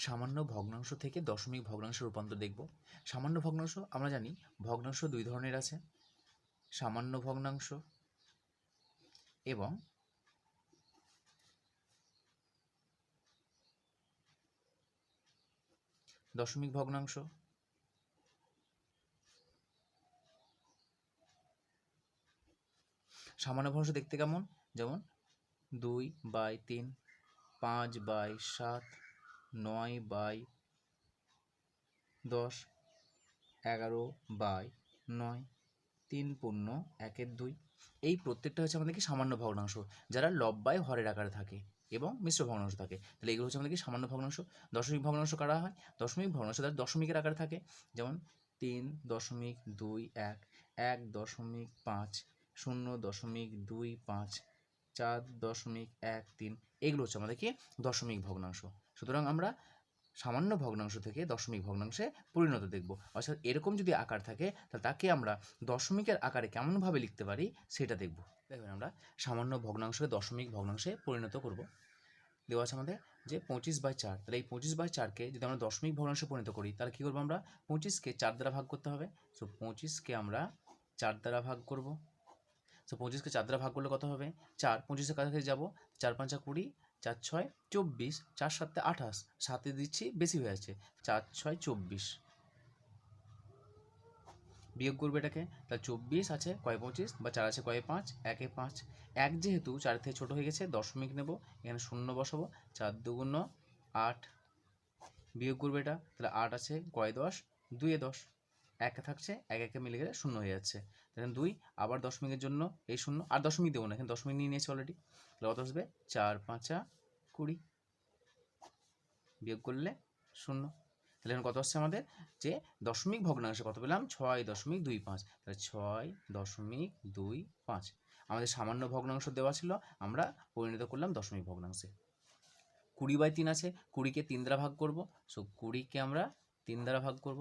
সামান্য ভগ্নাংশ থেকে দশমিক ভগ্নাংশ রূপান্তর দেখব। সামান্য ভগ্নাংশ, আমরা জানি ভগ্নাংশ দুই ধরনের আছে। সামান্য ভগ্নাংশ এবং দশমিক ভগ্নাংশ। সামান্য ভগ্নাংশ দেখতে কেমন? যেমন দুই বাই তিন, পাঁচ বাই সাত নয় বাই দশ এগারো বাই নয় তিন পূর্ণ একের দুই। এই প্রত্যেকটা হচ্ছে আমাদের কি সামান্য ভগ্নাংশ। যারা লব্বায় হরের আকারে থাকে এবং মিশ্র ভগ্নাংশ থাকে, তাহলে এগুলো হচ্ছে আমাদের কি সামান্য ভগ্নাংশ। দশমিক ভগ্নাংশ কারা হয়? দশমিক ভগ্নাংশ তারা দশমিকের আকারে থাকে, যেমন তিন দশমিক দুই এক এক দশমিক পাঁচ, শূন্য দশমিক দুই পাঁচ চার দশমিক এক তিন, এগুলো হচ্ছে আমাদের কি? দশমিক ভগ্নাংশ। সুতরাং আমরা সামান্য ভগ্নাংশ থেকে দশমিক ভগ্নাংশে পরিণত দেখব। অর্থাৎ এরকম যদি আকার থাকে, তাহলে তাকে আমরা দশমিকের আকারে কেমনভাবে লিখতে পারি সেটা দেখব। দেখবেন আমরা সামান্য ভগ্নাংশকে দশমিক ভগ্নাংশে পরিণত করব। দেওয়া আছে আমাদের যে পঁচিশ বাই চার, তাহলে এই পঁচিশ বাই চারকে যদি আমরা দশমিক ভগ্নাংশে পরিণত করি, তাহলে কী করব আমরা? পঁচিশকে চার দ্বারা ভাগ করতে হবে। সো পঁচিশকে আমরা চার দ্বারা ভাগ করব। সো পঁচিশকে চার দ্বারা ভাগ করলে কত হবে? চার। পঁচিশের কাছাকাছি যাব। চার পাঁচা কুড়ি, চার ছয়, চব্বিশ। চার সাতে আঠাশ। সাতে দিচ্ছি, বেশি হয়ে যাচ্ছে। চার ছয়, চব্বিশ। বিয়োগ করবে এটাকে। তাহলে চব্বিশ আছে, কয় পঁচিশ? বা চার আছে, কয়ে পাঁচ, একে পাঁচ। এক যেহেতু, চার থেকে ছোটো হয়ে গেছে, দশমিক নেব। এখানে শূন্য বসাবো। চার দুগুণ আট। বিয়োগ করবে এটা। তাহলে আট আছে, কয় দশ? দুয়ে দশ। একে থাকছে, এক একে মিলে গেলে শূন্য হয়ে যাচ্ছে। দেখেন দুই, আবার দশমিকের জন্য এই শূন্য, আর দশমিক দেবো না, এখানে দশমিক নিয়ে নিয়েছে অলরেডি তাহলে কত আসবে? চার, পাঁচা, কুড়ি। বিয়োগ করলে শূন্য। তাহলে এখন কত আসছে আমাদের? যে দশমিক ভগ্নাংশে কত পেলাম? ছয় দশমিক দুই পাঁচ। তাহলে ছয় দশমিক দুই পাঁচ। আমাদের সামান্য ভগ্নাংশ দেওয়া ছিল, আমরা পরিণত করলাম দশমিক ভগ্নাংশে। কুড়ি বাই তিন আছে, কুড়িকে তিন দ্বারা ভাগ করব। সো কুড়িকে আমরা তিন দ্বারা ভাগ করব।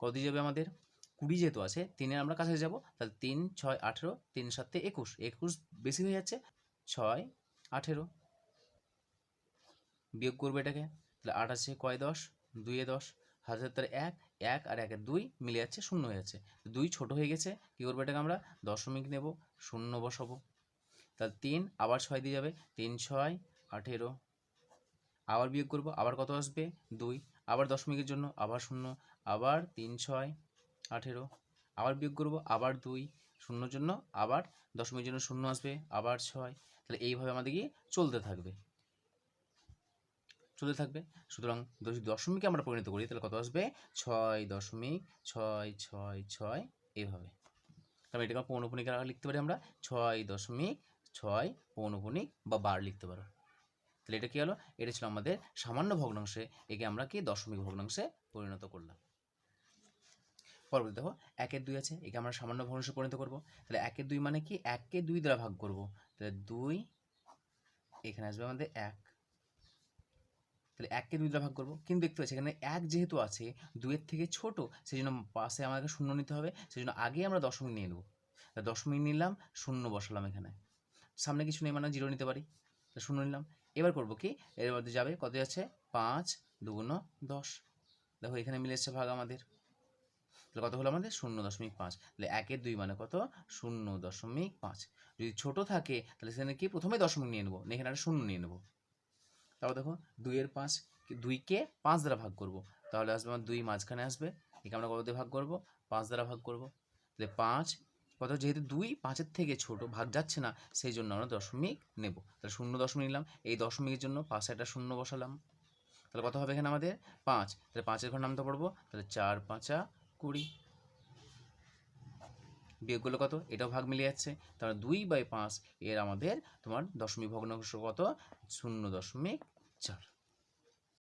কত যাবে আমাদের? কুড়ি যেহেতু আছে তিনের আমরা কাছে যাব, তাহলে তিন, ছয়, আঠেরো, তিন, সাতে একুশ। একুশ বেশি হয়ে যাচ্ছে? ছয়, আঠেরো। বিয়োগ করবে এটাকে, তাহলে আট আছে কয় দশ? দুইয়ে দশ। হাজার তার এক এক আর একের দুই মিলে যাচ্ছে শূন্য হয়ে যাচ্ছে। দুই ছোট হয়ে গেছে, কী করব এটাকে আমরা? দশমিক নেব, শূন্য বসাবো। তাহলে তিন, আবার ছয় দিয়ে যাবে, তিন, ছয়, আঠেরো। আবার বিয়োগ করব, আবার কত আসবে? দুই। আবার দশমিকের জন্য, আবার শূন্য আবার তিন ছয়, আঠেরো, আবার বিয়োগ করব, আবার দুই, শূন্যর জন্য আবার দশমিকের জন্য শূন্য আসবে, আবার ছয়। তাহলে এইভাবে আমাদের কি চলতে থাকবে। চলতে থাকবে। সুতরাং যদি দশমিকে আমরা পরিণত করি, তাহলে কত আসবে? ছয় দশমিক ছয় ছয় ছয়, এইভাবে। তারপর এটাকে পৌনপুনিক আকারে লিখতে পারি আমরা। ছয় দশমিক ছয় পৌনপুনিক বা বার লিখতে পারো। তাহলে এটা কী হলো? এটা ছিল আমাদের সামান্য ভগ্নাংশে, একে আমরা কি দশমিক ভগ্নাংশে পরিণত করলাম। পরবর্তী দেখো, একের দুই আছে, একে আমরা সামান্য ভগ্নাংশে পরিণত করব। তাহলে একের দুই মানে কি? এককে দুই দ্বারা ভাগ করব। তাহলে দুই, এখানে আসবে আমাদের এক। তাহলে এককে দুই দ্বারা ভাগ করব। কিন্তু দেখতে পাচ্ছি এখানে এক যেহেতু আছে, দুইয়ের থেকে ছোট সেই জন্য পাশে আমাকে শূন্য নিতে হবে। সেই জন্য আগে আমরা দশমিক নিয়ে নেব। তা দশমিক নিলাম, শূন্য বসালাম এখানে। সামনে কিছু নেই মানে জিরো নিতে পারি। তা শূন্য নিলাম। এবার করব কি? এর মধ্যে যাবে, কত যাচ্ছে? পাঁচ দুগুণ দশ। দেখো এখানে মিলে এসছে ভাগ আমাদের। তাহলে কত হলো আমাদের? শূন্য দশমিক পাঁচ। তাহলে একের দুই মানে কত? শূন্য দশমিক পাঁচ। যদি ছোট থাকে, তাহলে সেখানে কি? প্রথমে দশমিক নিয়ে নেব। এখানে একটা শূন্য নিয়ে নেব। তারপর দেখো, দুইয়ের পাঁচ দুইকে পাঁচ দ্বারা ভাগ করব। তাহলে আসবে আমার দুই মাঝখানে আসবে। একে আমরা কত দিয়ে ভাগ করব? পাঁচ দ্বারা ভাগ করব। তাহলে পাঁচ, কত? যেহেতু দুই, পাঁচের থেকে ছোট, ভাগ যাচ্ছে না, সেই জন্য আমরা দশমিক নেব। তাহলে শূন্য দশমিক নিলাম। এই দশমিকের জন্য পাশে একটা শূন্য বসালাম। তাহলে কত হবে এখানে আমাদের? পাঁচ। তাহলে পাঁচের ঘর নামতে পড়ব তাহলে চার পাঁচা কুড়ি। বিয়োগগুলো কত? এটাও ভাগ মিলে যাচ্ছে। তাহলে দুই বাই পাঁচ, এর আমাদের তোমার দশমিক ভগ্নাংশ কত? শূন্য দশমিক চার।